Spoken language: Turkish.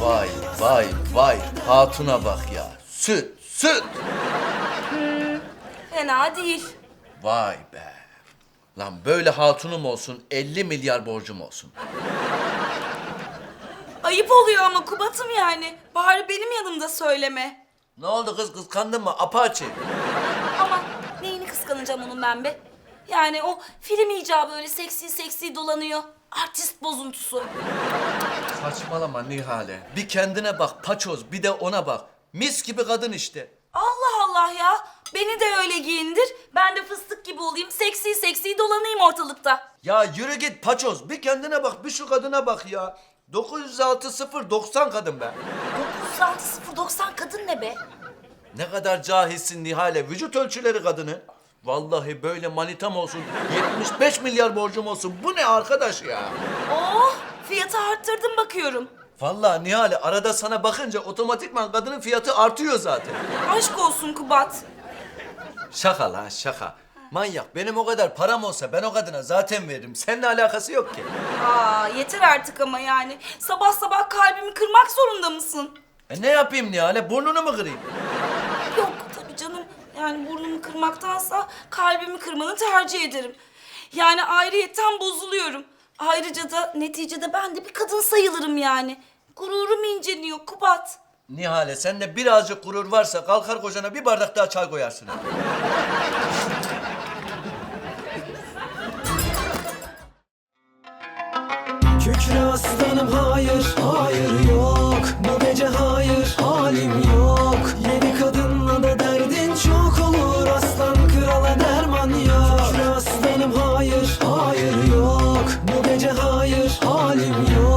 Vay vay vay hatuna bak ya. Süt süt. Fena değil. Vay be. Lan böyle hatunum olsun 50 milyar borcum olsun. Ayıp oluyor ama Kubat'ım yani. Bari benim yanımda söyleme. Ne oldu kız kıskandın mı? Apaçi. Ama neyini kıskanacağım onun ben be? Yani o film icabı öyle seksi seksi dolanıyor. Artist bozuntusu. Saçmalama Nihale. Bir kendine bak paçoz bir de ona bak. Mis gibi kadın işte. Allah Allah ya. Beni de öyle giyindir. Ben de fıstık gibi olayım. Seksi seksi dolanayım ortalıkta. Ya yürü git paçoz. Bir kendine bak bir şu kadına bak ya. 906 090 kadın be. 96090 kadın ne be? Ne kadar cahilsin Nihale. Vücut ölçüleri kadını. Vallahi böyle manitam olsun. 75 milyar borcum olsun. Bu ne arkadaş ya? Oh fiyatı arttırdım bakıyorum. Vallahi Nihale arada sana bakınca otomatikman kadının fiyatı artıyor zaten. Aşk olsun Kubat. Şaka lan şaka. Manyak benim o kadar param olsa ben o kadına zaten veririm. Seninle alakası yok ki. Aa yeter artık ama yani. Sabah sabah kalbimi kırmak zorunda mısın? E ne yapayım Nihale burnunu mu kırayım? Yok. Kırmaktansa kalbimi kırmanı tercih ederim. Yani ayrıyetten bozuluyorum. Ayrıca da neticede ben de bir kadın sayılırım yani. Gururum inceliyor Kubat. Nihale sende birazcık gurur varsa kalkar kocana bir bardak daha çay koyarsın. Kükre aslanım hayır, hayır yok olhos